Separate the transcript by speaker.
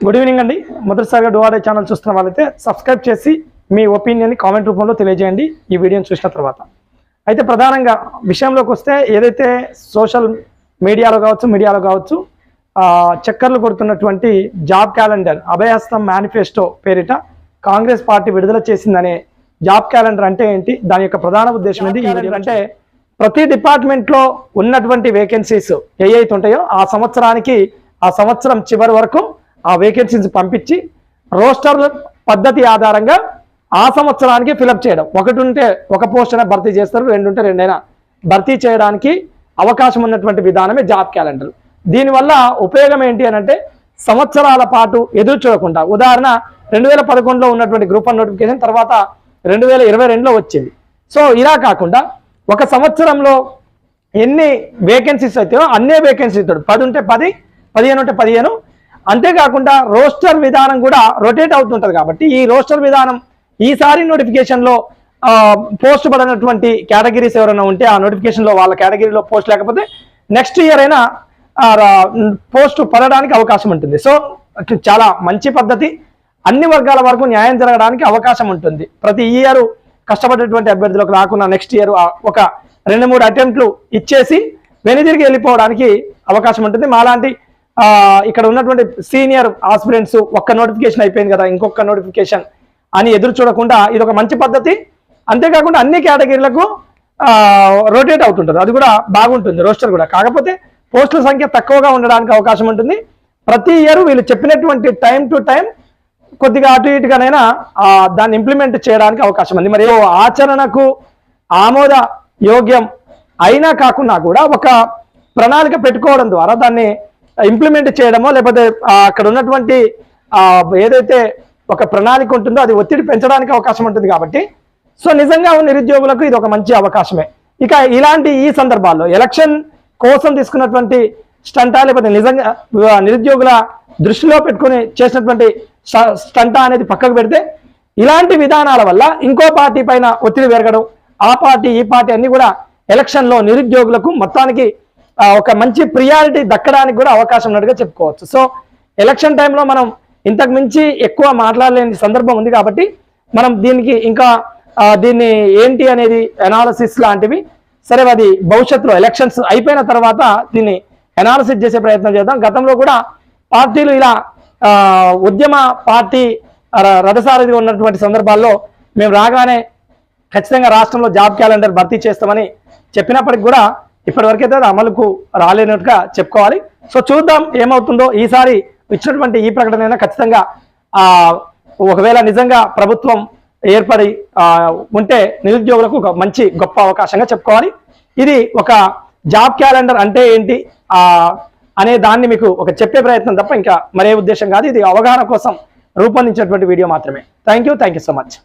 Speaker 1: Good evening అండి. మొదటిసారిగా డువాడే channel చూస్తున్న వాళ్ళైతే సబ్స్క్రైబ్ చేసి మీ ఒపీనియన్ కామెంట్ రూపంలో తెలియజేయండి. ఈ వీడియోని చూసిన తర్వాత. అయితే ప్రధానంగా విషయంలోకి వస్తే ఏదైతే సోషల్ మీడియాలో కావచ్చు మీడియాలో కావచ్చు చక్కర్లు కొడుతున్నటువంటి జాబ్ క్యాలెండర్ అభయహస్తం మేనిఫెస్టో పేరిట కాంగ్రెస్ పార్టీ విడుదల చేసిందనే జాబ్ క్యాలెండర్ అంటే ఏంటి? దాని యొక్క ప్రధాన ఉద్దేశం ఏంటి? అంటే ప్రతి డిపార్ట్మెంట్లో ఉన్నటువంటి వేకెన్సీస్ ఏ అయితే ఉంటాయో ఆ సంవత్సరానికి ఆ సంవత్సరం చివరి వరకు ఆ వేకెన్సీస్ పంపించి రోస్టర్ పద్ధతి ఆధారంగా ఆ సంవత్సరానికి ఫిలప్ చేయడం. ఒకటి ఉంటే ఒక పోస్ట్ అయినా భర్తీ చేస్తారు రెండు ఉంటే రెండైనా భర్తీ చేయడానికి అవకాశం ఉన్నటువంటి విధానమే జాబ్ క్యాలెండర్ దీనివల్ల ఉపయోగం ఏంటి అని అంటే సంవత్సరాల పాటు ఎదురు చూడకుండా ఉదాహరణ రెండు వేల పదకొండులో ఉన్నటువంటి గ్రూప్ వన్ నోటిఫికేషన్ తర్వాత రెండు వేల ఇరవై రెండులో వచ్చింది. సో ఇలా కాకుండా ఒక సంవత్సరంలో ఎన్ని వేకెన్సీస్ అయితే అన్నే వేకెన్సీ ఇస్తాడు పది ఉంటే పది పదిహేను ఉంటే పదిహేను అంతేకాకుండా రోస్టర్ విధానం కూడా రొటేట్ అవుతుంటది కాబట్టి ఈ రోస్టర్ విధానం ఈసారి నోటిఫికేషన్లో పోస్ట్ పడినటువంటి కేటగిరీస్ ఎవరైనా ఉంటే ఆ నోటిఫికేషన్లో వాళ్ళ కేటగిరీలో పోస్ట్ లేకపోతే నెక్స్ట్ ఇయర్ అయినా పోస్ట్ పడడానికి అవకాశం ఉంటుంది. సో చాలా మంచి పద్ధతి. అన్ని వర్గాల వరకు న్యాయం జరగడానికి అవకాశం ఉంటుంది. ప్రతి ఇయర్ కష్టపడేటువంటి అభ్యర్థులకు రాకుండా నెక్స్ట్ ఇయర్ ఒక రెండు మూడు అటెంప్ట్లు ఇచ్చేసి వెనుదిరిగి వెళ్ళిపోవడానికి అవకాశం ఉంటుంది. మాలాంటి ఇక్కడ ఉన్నటువంటి సీనియర్ ఆస్పిరెంట్స్ ఒక్క నోటిఫికేషన్ అయిపోయింది కదా ఇంకొక నోటిఫికేషన్ అని ఎదురు చూడకుండా ఇది ఒక మంచి పద్ధతి. అంతేకాకుండా అన్ని కేటగిరీలకు రొటేట్ అవుతుంటారు అది కూడా బాగుంటుంది రోస్టర్ కూడా. కాకపోతే పోస్టుల సంఖ్య తక్కువగా ఉండడానికి అవకాశం ఉంటుంది. ప్రతి ఇయర్ వీళ్ళు చెప్పినటువంటి టైం టు టైం కొద్దిగా అటు ఇటుగానైనా దాన్ని ఇంప్లిమెంట్ చేయడానికి అవకాశం ఉంది. మరి ఆచరణకు ఆమోద యోగ్యం అయినా కాకుండా కూడా ఒక ప్రణాళిక పెట్టుకోవడం ద్వారా దాన్ని ఇంప్లిమెంట్ చేయడమో లేకపోతే అక్కడ ఉన్నటువంటి ఏదైతే ఒక ప్రణాళిక ఉంటుందో అది ఒత్తిడి పెంచడానికి అవకాశం ఉంటుంది కాబట్టి. సో నిజంగా నిరుద్యోగులకు ఇది ఒక మంచి అవకాశమే. ఇక ఇలాంటి ఈ సందర్భాల్లో ఎలక్షన్ కోసం తీసుకున్నటువంటి స్టంటా లేకపోతే నిజంగా నిరుద్యోగుల దృష్టిలో పెట్టుకుని చేసినటువంటి స్టంటా అనేది పక్కకు పెడితే ఇలాంటి విధానాల వల్ల ఇంకో పార్టీ పైన ఒత్తిడి పెరగడం ఆ పార్టీ ఈ పార్టీ అన్ని కూడా ఎలక్షన్లో నిరుద్యోగులకు మొత్తానికి ఒక మంచి ప్రియారిటీ దక్కడానికి కూడా అవకాశం ఉన్నట్టుగా చెప్పుకోవచ్చు. సో ఎలక్షన్ టైంలో మనం ఇంతకు మించి ఎక్కువ మాట్లాడలేని సందర్భం ఉంది కాబట్టి మనం దీనికి ఇంకా దీన్ని ఏంటి అనేది అనాలసిస్ లాంటివి సరే అది భవిష్యత్తులో ఎలక్షన్స్ అయిపోయిన తర్వాత దీన్ని అనాలసిస్ చేసే ప్రయత్నం చేద్దాం. గతంలో కూడా పార్టీలు ఇలా ఉద్యమ పార్టీ రథసారథిగా ఉన్నటువంటి సందర్భాల్లో మేము రాగానే ఖచ్చితంగా రాష్ట్రంలో జాబ్ క్యాలెండర్ భర్తీ చేస్తామని చెప్పినప్పటికి కూడా ఇప్పటివరకైతే అది అమలుకు రాలేనట్టుగా చెప్పుకోవాలి. సో చూద్దాం ఏమవుతుందో ఈసారి ఇచ్చినటువంటి ఈ ప్రకటన అయినా ఖచ్చితంగా ఒకవేళ నిజంగా ప్రభుత్వం ఏర్పడి ఉంటే నిరుద్యోగులకు ఒక మంచి గొప్ప అవకాశంగా చెప్పుకోవాలి. ఇది ఒక జాబ్ క్యాలెండర్ అంటే ఏంటి అనే దాన్ని మీకు ఒక చెప్పే ప్రయత్నం తప్ప ఇంకా మరే ఉద్దేశం కాదు. ఇది అవగాహన కోసం రూపొందించినటువంటి వీడియో మాత్రమే. Thank you thank you so much.